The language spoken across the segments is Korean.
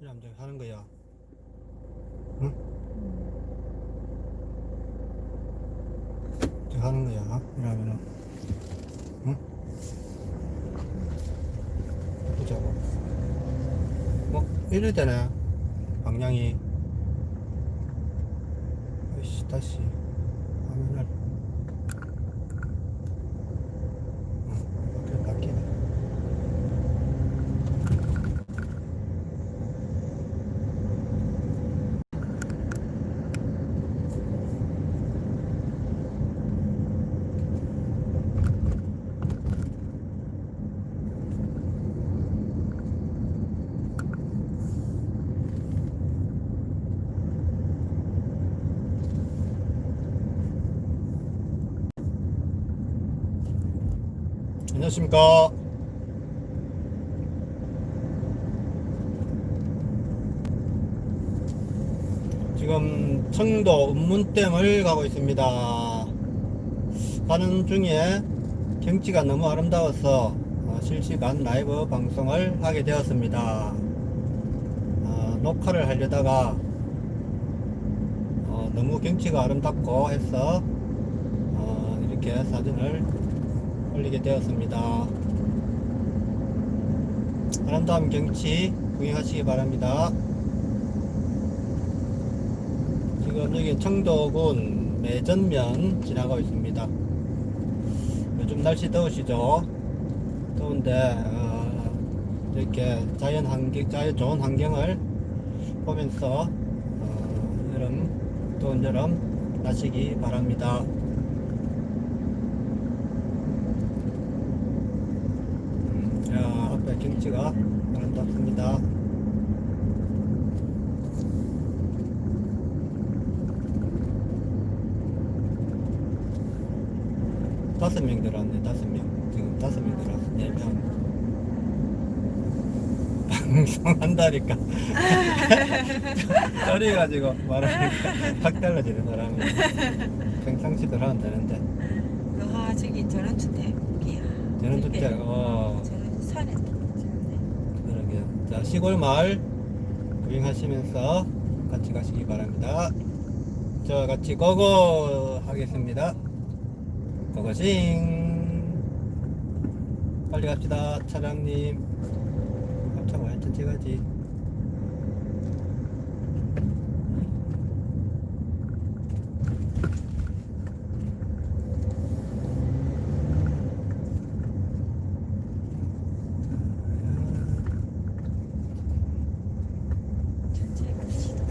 이러면 저기 하는 거야. 응? 저기 하는 거야. 이러면은. 응? 보자고. 뭐, 이럴 때네. 방향이. 아이씨, 다시. 화면을. 응, 바뀌- 바뀌네. 안녕하십니까. 지금 청도 운문댐을 가고 있습니다. 가는 중에 경치가 너무 아름다워서 어, 실시간 라이브 방송을 하게 되었습니다. 어, 녹화를 하려다가 어, 너무 경치가 아름답고 해서 어, 이렇게 사진을 올리게 되었습니다. 아름다운 경치 구경하시기 바랍니다. 지금 여기 청도군 매전면 지나가고 있습니다. 요즘 날씨 더우시죠? 더운데 어, 이렇게 자연 환경, 자연 좋은 환경을 보면서 어, 여름 더운 여름 나시기 바랍니다. 음, 자, 앞에 경치가 아름답습니다. 다섯 명 들어왔네, 다섯 명. 지금 다섯 명 들어왔어, 네 명. 방송한다니까. 떨어가지고 말하니까 확 달라지는 사람이. 평상시대로 하면 되는데. 아 저기 저런 주택이야. 저런 주택, 어. 저런 산에. 자, 시골 마을 구경하시면서 같이 가시기 바랍니다. 저 같이 고고 하겠습니다. 고고싱. 빨리 갑시다, 차장님. 완전 찍어지. 천천히 갑시다.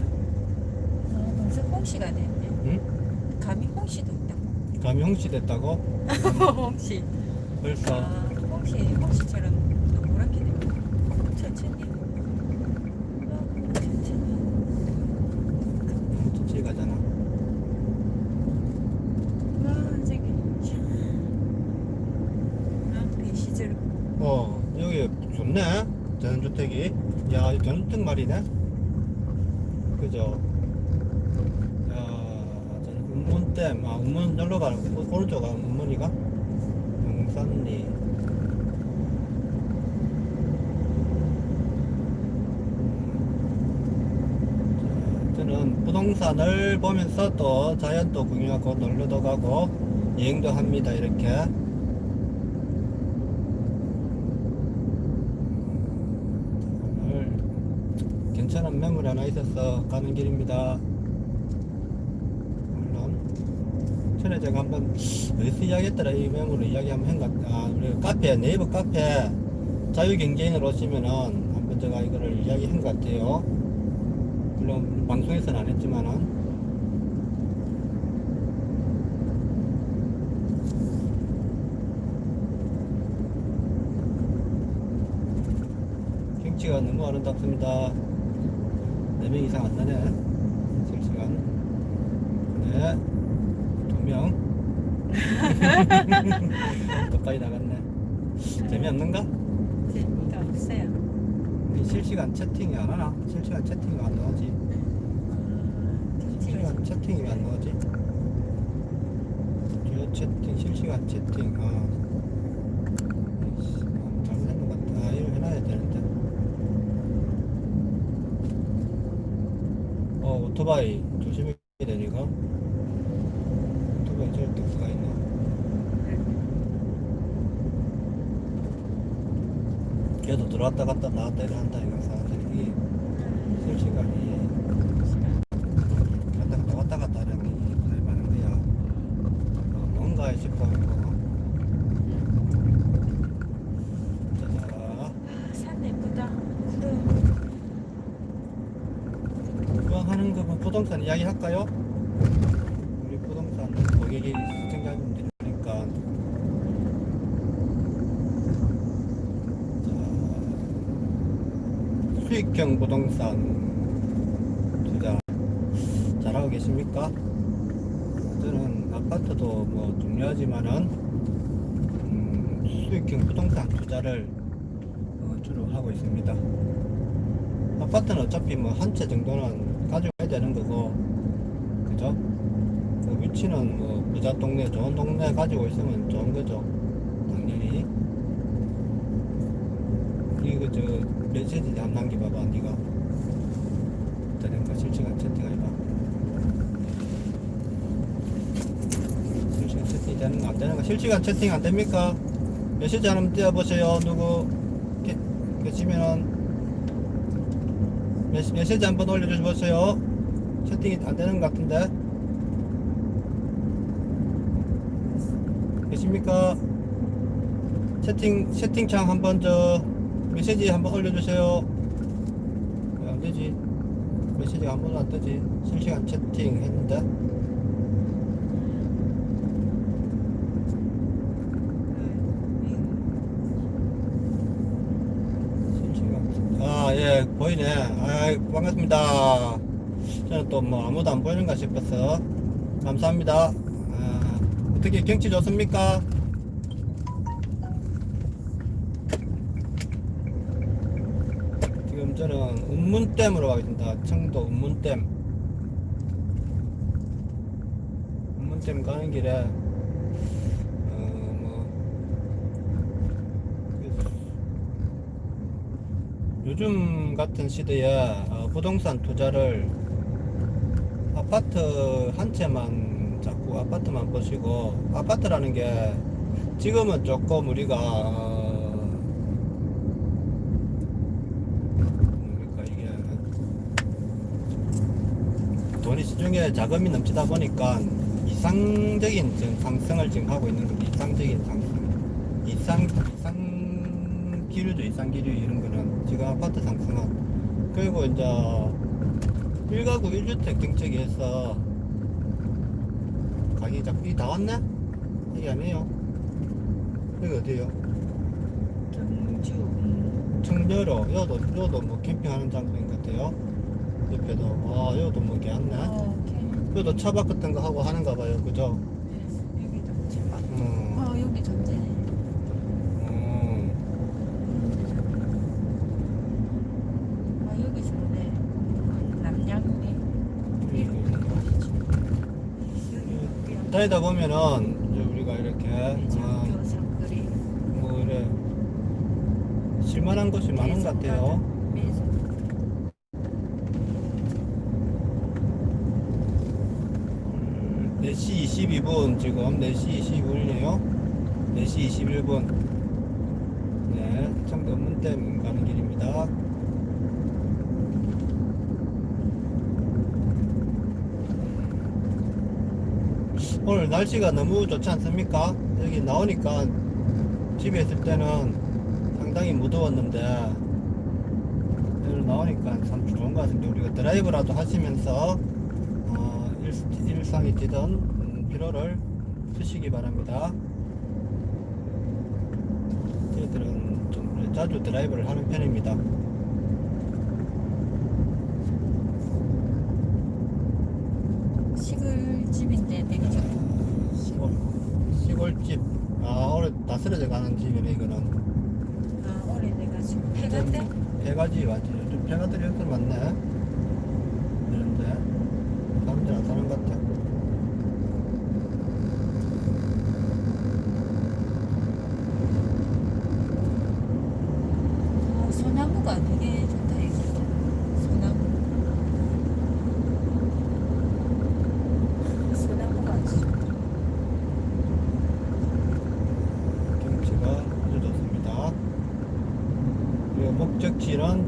아 벌써 홍시가 됐네. 응? 감이 홍시도 홍시 됐다고? 홍시. 벌써. 아 홍시 홍시처럼 노랗게 됐다. 천천히. 아, 천천히. 천천히 가잖아. 와 저기. 아 배시절. 어, 여기 좋네. 전원주택이. 야, 이 전원주택 말이네. 그죠? 운문댐. 아, 운문 열로 가는 거. 오른쪽 가 운문이가? 용산리. 자, 저는 부동산을 보면서 또 자연도 구경하고 놀러도 가고 여행도 합니다. 이렇게. 괜찮은 매물 하나 있어서 가는 길입니다. 물론 전에 제가 한번 어디서 이야기했더라 이 매물을 이야기 한번 한것 아 우리 카페 네이버 카페 자유경제인을 오시면은 한번 제가 이거를 이야기한 것 같아요. 물론 방송에서는 안 했지만은 경치가 너무 아름답습니다. 4명 이상 안 나네. 실시간. 네. 가까이 나갔네. 네. 재미없는가? 네, 재미가 없어요. 우리 실시간 채팅이 안 하나? 실시간 채팅이 안 나오지. 실시간 채팅이 안 나오지? 주요 채팅, 실시간 채팅. 아, 잘못된 것 같아. 아, 이걸 해놔야 되는데. 어, 오토바이 조심히 걔도 들어왔다 갔다 나왔다 이래 한다 이거 사람들이 실시간이 왔다 갔다 왔다 갔다 하는 게 거의 많은 거야 어, 뭔가 싶어 이거 자 아, 산 예쁘다. 구름. 구경하는 거 뭐 부동산 이야기 할까요? 우리 부동산 고객이 시청자분들이니까 자, 수익형 부동산 투자 잘하고 계십니까? 저는 아파트도 뭐 중요하지만은 음, 수익형 부동산 투자를 어, 주로 하고 있습니다. 아파트는 어차피 뭐 한 채 정도는 가져가야 되는 거고, 그죠? 그 위치는 뭐 부자 동네, 좋은 동네 가지고 있으면 좋은 거죠. 당연히. 이거 저 메시지 한 남겨봐봐, 네가. 되는가 실시간 채팅해봐. 안 되는가? 실시간 채팅 안 됩니까? 메시지 하나 띄워보세요. 누구 계, 계시면은 메시, 메시지 한번 올려주세요. 채팅이 안 되는 것 같은데. 계십니까? 채팅, 채팅창 한번 저, 메시지 한번 올려주세요. 왜안 되지? 메시지가 한 번도 안 뜨지? 실시간 채팅 했는데. 실시간. 아, 예, 보이네. 아, 반갑습니다. 저는 또뭐 아무도 안 보이는가 싶어서. 감사합니다. 아, 어떻게 경치 좋습니까? 지금 저는 운문댐으로 가겠습니다. 청도 운문댐. 운문댐 가는 길에, 어, 뭐, 그 요즘 같은 시대에 어, 부동산 투자를 아파트 한 채만 자꾸 아파트만 보시고 아파트라는 게 지금은 조금 우리가 어, 뭡니까 이게 돈이 시중에 자금이 넘치다 보니까 이상적인 지금 상승을 지금 하고 있는 겁니다. 이상적인 상승. 이상 이상 기류죠. 이상 기류 이런 거는 지금 아파트 상승한 그리고 이제 1가구 1주택 정책에서 가격이 자꾸 이다 왔네? 이게 아니에요. 여기 어디에요? 경주. 청려로 여도 여도 뭐 캠핑하는 장소인 것 같아요. 옆에도 아 여도 뭐 개왔네. 어, 오케이. 여도 차박 같은 거 하고 하는가 봐요. 그죠? 여기도 제발. 음. 어, 여기 좋네. 음. 아, 여기 좋네. 남양리. 음. 여기 여기 다니다 보면은 이제 우리가 이렇게. 뭐 이래 실만한 곳이 많은 것 같아요. 매수. 음, 4시 22분 지금 4시 22분이에요. 4시 21분. 네, 청도 문댐 가는 길입니다. 오늘 날씨가 너무 좋지 않습니까? 여기 나오니까 집에 있을 때는 상당히 무더웠는데 여기 나오니까 참 좋은 것 같은데 우리가 드라이브라도 하시면서 어, 일, 일상이 뛰던 음, 피로를 푸시기 바랍니다. 저희들은 좀 자주 드라이브를 하는 편입니다. 시골집인데 되게 좋고. 시골, 시골집. 아, 오늘 다 쓰러져 가는 집이네, 이거는. 아, 오래돼가지고. 폐 폐가지 맞지? 좀 폐가들이 여기 많네. 이런데. 사람들 안 사는 것 같아. 어, 소나무가 되게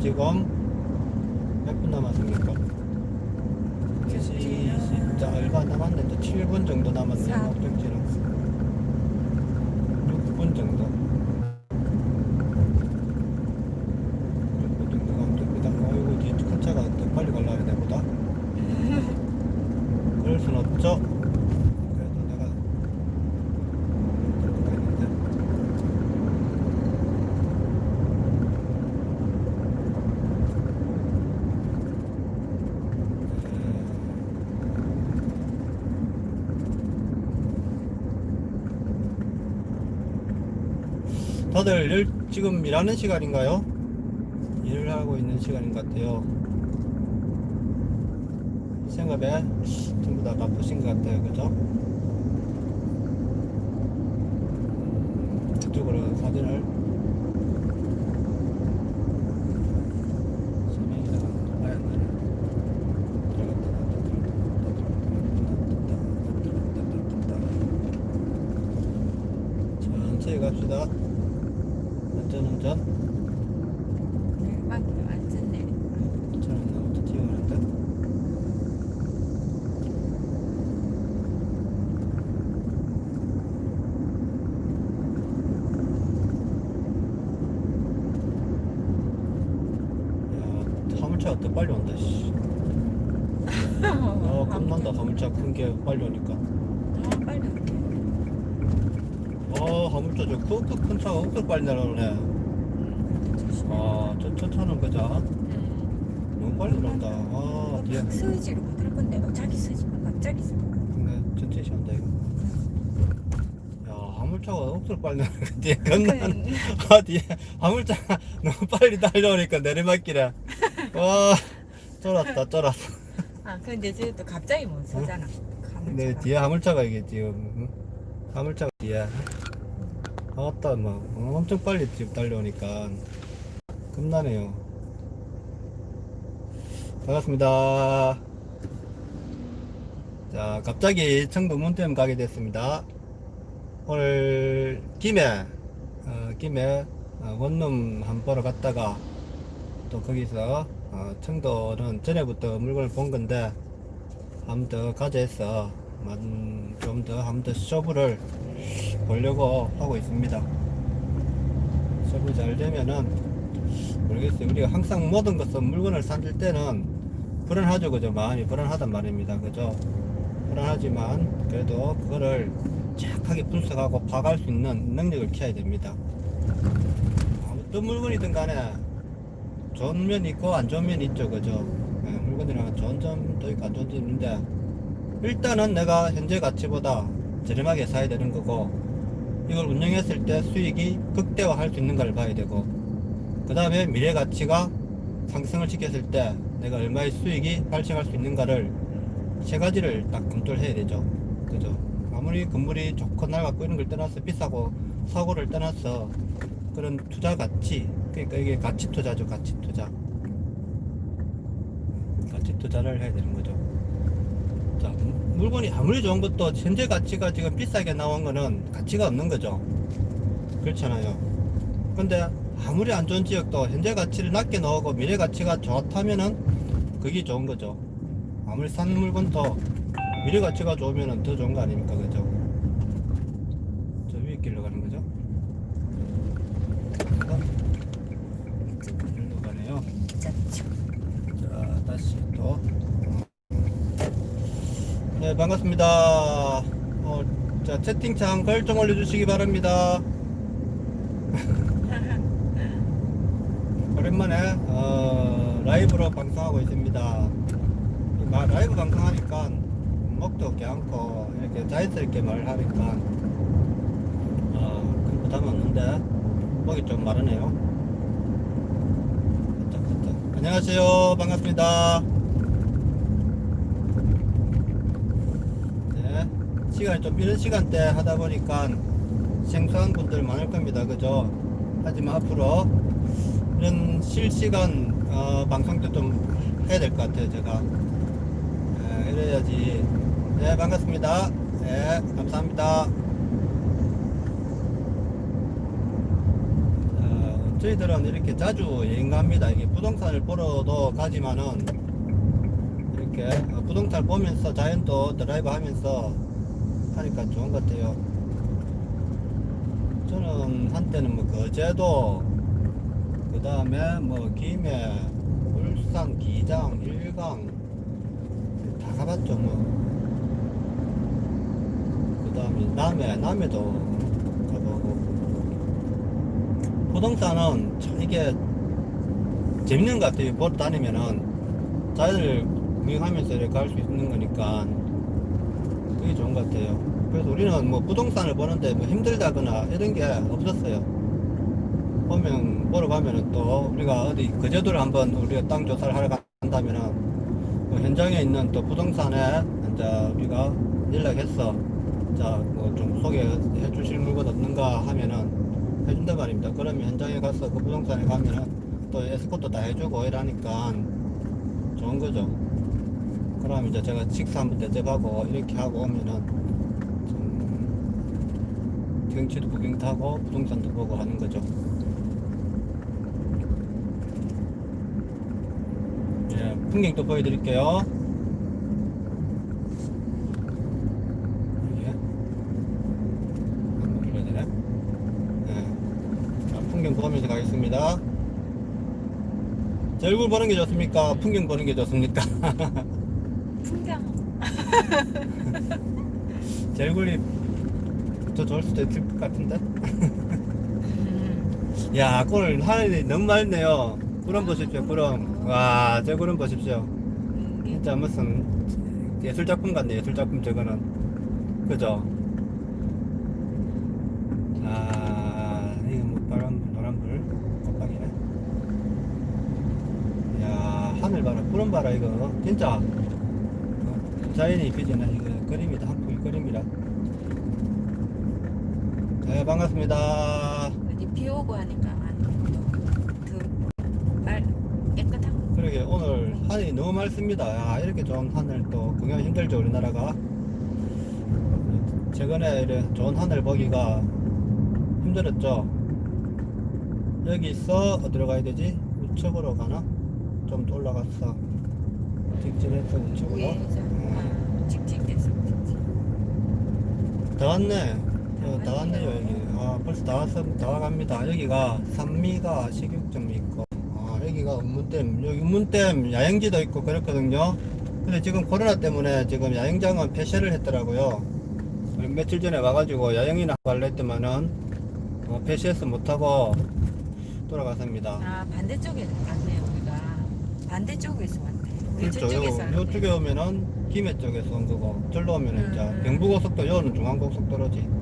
목 다들 일, 지금 일하는 시간인가요? 일을 하고 있는 시간인 것 같아요. 생각에 전부 다 바쁘신 것 같아요. 그죠? 음, 이쪽으로 사진을 천천히 갑시다. 안전운전. 네, 맞기로 앉았네. 저는 너무 튀어나는데. 야, 화물차가 더 빨리 온다, 씨. 어, 겁난다, 화물차 큰 게 빨리 오니까. 아, 빨리 올게. 어, 화물차 저 큰, 큰, 큰 차가 엄청 빨리 날아오네. 조심해. 아, 저, 저 차는 그자. 음. 너무 빨리 온다. 아, 뒤에. 막 서지로 못할 건데 막 자기 서지만 갑자기 서. 근데 전체 시한다, 이거. 야, 화물차가 엄청 빨리 나는 뒤에 건너는 아 뒤에 화물차가 너무 빨리 달려오니까 내리막길에 와 쫄았다 쫄았어 아 근데 쟤또 갑자기 못 서잖아. 근데 가물차가. 뒤에 화물차가 이게 지금 응? 화물차가 뒤에 아따 막 엄청 빨리 지금 달려오니까 겁나네요. 반갑습니다. 자 갑자기 청도 문댐 가게 됐습니다. 오늘 김해 어, 김해 어, 원룸 한 보러 갔다가 또 거기서 어, 청도는 전에부터 물건을 본 건데 더 가져서 좀 더 한번더 쇼부를 보려고 하고 있습니다. 쇼부 잘 되면은 모르겠어요. 우리가 항상 모든 것은 물건을 사줄 때는 불안하죠, 그죠? 마음이 불안하단 말입니다, 그죠? 불안하지만 그래도 그거를 정확하게 분석하고 파악할 수 있는 능력을 키워야 됩니다. 어떤 물건이든 간에 좋은 면이 있고 안 좋은 면이 있죠, 그죠? 예, 물건이랑 좋은 점도 있고 안 좋은 점도 있는데 일단은 내가 현재 가치보다 저렴하게 사야 되는 거고 이걸 운영했을 때 수익이 극대화할 수 있는 걸 봐야 되고 그 다음에 미래 가치가 상승을 시켰을 때 내가 얼마의 수익이 발생할 수 있는가를 세 가지를 딱 검토를 해야 되죠. 그죠? 아무리 건물이 좋고 낡았고 이런 걸 떠나서 비싸고 사고를 떠나서 그런 투자 가치 그러니까 이게 가치 투자죠 가치 투자 가치 투자를 해야 되는 거죠 자 무- 물건이 아무리 좋은 것도 현재 가치가 지금 비싸게 나온 거는 가치가 없는 거죠. 그렇잖아요. 근데 아무리 안 좋은 지역도 현재 가치를 낮게 나오고 미래 가치가 좋다면은 그게 좋은 거죠. 아무리 싼 물건도 미래 가치가 좋으면은 더 좋은 거 아닙니까? 그죠? 저 위에 길로 가는 거죠? 일로 가네요. 기자죠. 자 다시 또 네, 반갑습니다. 어, 자, 채팅창 글좀 올려주시기 바랍니다. 오랜만에, 어, 라이브로 방송하고 있습니다. 라이브 방송하니까 목도 괜찮고, 이렇게 자연스럽게 말하니까, 어, 큰 부담 없는데, 목이 좀 마르네요. 안녕하세요. 반갑습니다. 네, 시간이 좀 이런 시간대 하다 보니까 생소한 분들 많을 겁니다. 그죠? 하지만 앞으로 이런 실시간 어, 방송도 좀 해야 될 것 같아요. 제가. 네, 이래야지. 네, 반갑습니다. 네, 감사합니다. 자, 저희들은 이렇게 자주 여행 갑니다. 이게 부동산을 보러도 가지만은 이렇게 어, 부동산 보면서 자연도 드라이브 하면서 하니까 좋은 것 같아요. 저는 한때는 뭐 거제도, 그 다음에 뭐 김해, 울산, 기장, 일강 다 가봤죠 뭐. 그 다음에 남해, 남해도 가보고. 부동산은 참 이게 재밌는 것 같아요. 보러 다니면은 자연을 구경하면서 이렇게 갈 수 있는 거니까 그게 좋은 것 같아요. 그래서 우리는 뭐 부동산을 보는데 뭐 힘들다거나 이런 게 없었어요. 보면 보러 가면은 또 우리가 어디 거제도를 한번 우리가 땅 조사를 하러 간다면은 그 현장에 있는 또 부동산에 이제 우리가 연락해서 자 뭐 좀 소개해 주실 물건 없는가 하면은 해준단 말입니다. 그러면 현장에 가서 그 부동산에 가면은 또 에스코트 다 해주고 이러니까 좋은 거죠. 그럼 이제 제가 식사 한번 대접하고 이렇게 하고 오면은 좀 경치도 구경도 하고 부동산도 보고 하는 거죠. 예, 풍경도 보여드릴게요. 예. 풍경 보면서 가겠습니다. 제 얼굴 보는 게 좋습니까? 풍경 보는 게 좋습니까? 풍경. 제 얼굴이 더 좋을 수도 있을 것 같은데? 음. 야, 꼴 하늘이 너무 맑네요. 구름 보십시오, 구름. 와, 저 구름 보십시오. 이게 진짜 무슨 예술작품 같네, 예술작품 저거는. 그죠? 아, 이거 뭐 빨간불, 노란불, 깜빡이네. 야, 하늘 봐라, 구름 봐라, 이거. 진짜. 어, 자연이 빚어낸 이거 그림이다, 한풍의 그림이라. 네, 반갑습니다. 어디 비 오고 하니까 더말 깨끗하고. 그러게 오늘 하늘이 너무 맑습니다. 야, 이렇게 좋은 하늘 또 구경 힘들죠 우리나라가. 최근에 이래 좋은 하늘 보기가 힘들었죠. 여기서 어디로 가야 되지? 우측으로 가나? 좀더 올라갔어. 직진해서 우측으로. 위에 이제 음. 아, 직진돼서 직진. 다 왔네. 어, 다 왔네요 여기. 아 벌써 다 왔어, 다 와갑니다. 여기가 산미가 식육점이 있고, 아 여기가 운문댐, 여기 운문댐 야영지도 있고 그렇거든요. 근데 지금 코로나 때문에 지금 야영장은 폐쇄를 했더라고요. 며칠 전에 와가지고 야영이나 갈려 했더만은 어, 폐쇄해서 못하고 돌아갔습니다. 아 반대쪽에 왔네요 우리가. 반대쪽에서 왔네. 우리 그렇죠. 저쪽에서 요. 요쪽에 오면은 김해 쪽에서 온 거고, 절로 오면 은 음. 이제 경부고속도, 요는 중앙고속도로지. 음.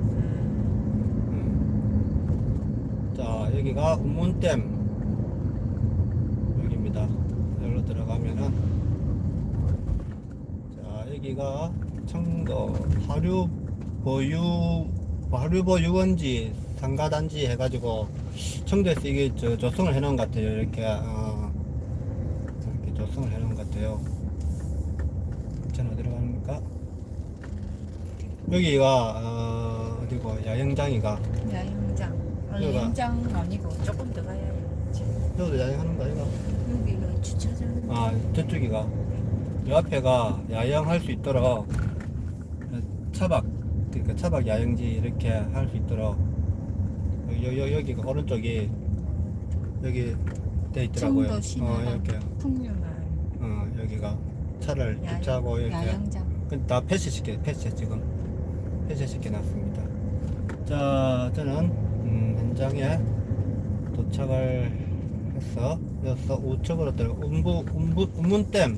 음. 자 여기가 운문댐 여기입니다 여기로 들어가면은 자 여기가 청도 하류 보유 하류보 유원지 상가단지 해가지고 청도에서 이게 저 조성을 해놓은 것 같아요 이렇게 어, 이렇게 조성을 해놓은 것 같아요 저는 가는가 여기가 어, 어디고 야영장이가 야영장. 아, 여기가. 야영장 아니고 조금 더 가야 해요. 여기도 야영하는 거 아이가? 여기가 주차장. 아 저쪽이가 이 앞에가 야영할 수 있도록 차박 그러니까 차박 야영지 이렇게 할 수 있도록 여, 여, 여기가 오른쪽이 여기 돼 있더라고요 어 이렇게 풍류가 어 여기가 차를 야영- 주차하고 이렇게 야영장. 다 폐쇄시켜 폐쇄 지금. 폐쇄시켜 놨습니다. 자 저는 음, 현장에 도착을 해서 여기서 우측으로 들어 운부 운부 운문댐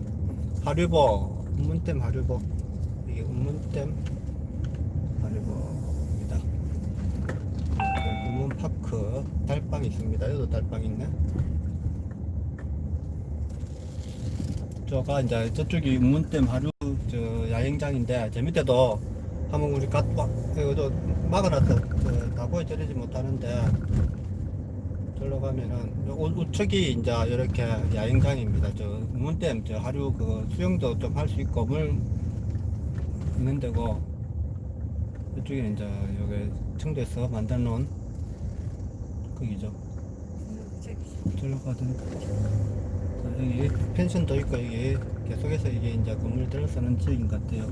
하류보 운문댐 하류보 이게 운문댐 하류보입니다. 운문파크 달방 있습니다. 여기도 달방 있네. 저가 이제 저쪽이 운문댐 하류 저 야영장인데 저 밑에도 한번 우리 갔다 이거 막아놨어 저, 다 보여드리지 못하는데 저로 가면은 요 우- 우측이 이제 이렇게 야영장입니다. 저 운문댐 저 하류 그 수영도 좀 할 수 있고 물 있는 데고 이쪽에는 이제 여기 청도에서 만들어 놓은 거기죠. 들어가든 자, 여기 펜션도 있고 여기 계속해서 이게 이제 건물들을 쓰는 지역인 것 같아요.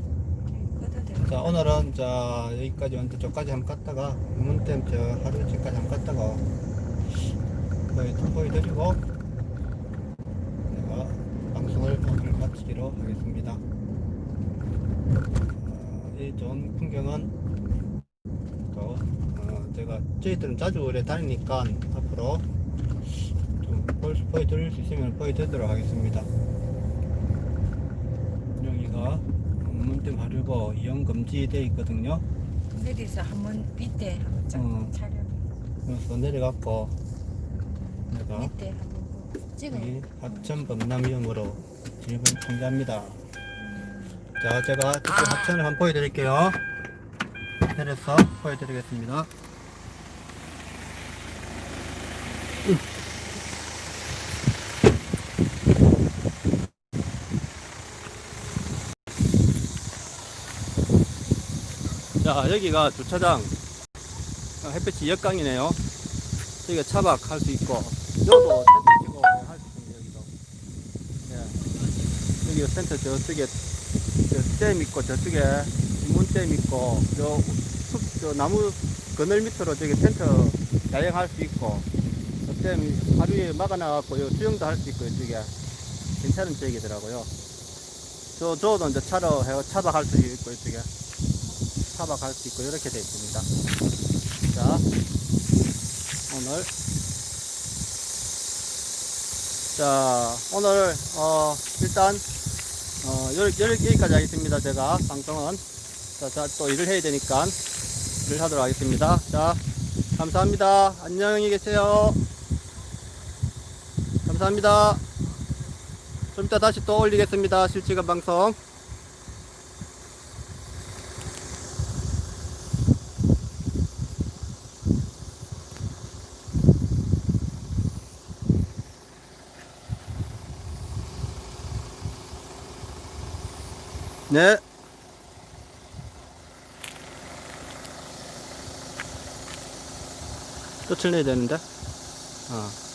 자 오늘은 자 여기까지 왔는데 저까지 한번 갔다가 문댐 저 하루치까지 한번 갔다가 거의 보여드리고 제가 방송을 오늘 마치기로 하겠습니다. 어, 이 좋은 풍경은 또 어, 제가 저희들은 자주 오래 다니니까 앞으로 좀 볼- 보여드릴 수 있으면 보여드리도록 하겠습니다. 문댐 하류고 이용 금지되어 있거든요. 내려서 한번 밑에 한번 쫙 어. 촬영. 그래서 내려갔고 내가 밑에 한번 보고 찍어요. 여기 하천 범람위험으로 진입을 통제합니다. 자, 제가 저쪽 하천을 한번 보여드릴게요. 내려서 보여드리겠습니다. 자, 여기가 주차장 어, 햇볕이 역강이네요. 여기가 차박 할 수 있고, 여기도 텐트 치고 할 수 있습니다, 여기도. 예. 여기가 텐트 저쪽에, 저댐 있고, 저쪽에 문댐 있고, 저, 숲, 저 나무 그늘 밑으로 저기 텐트 야영할 수 있고, 저댐 하루에 막아놔갖고, 요 수영도 할 수 있고, 이쪽에. 괜찮은 지역이더라고요. 저, 저도 이제 차로 해 차박할 수 있고, 이쪽에. 차박할 수 있고, 이렇게 되어 있습니다. 자, 오늘. 자 오늘 어 일단 어 여기까지 하겠습니다 제가. 방송은. 자, 자, 또 일을 해야 되니까 일을 하도록 하겠습니다. 자 감사합니다. 안녕히 계세요. 감사합니다. 좀 이따 다시 또 올리겠습니다. 실시간 방송 네. 끝을 내야 되는데. 어.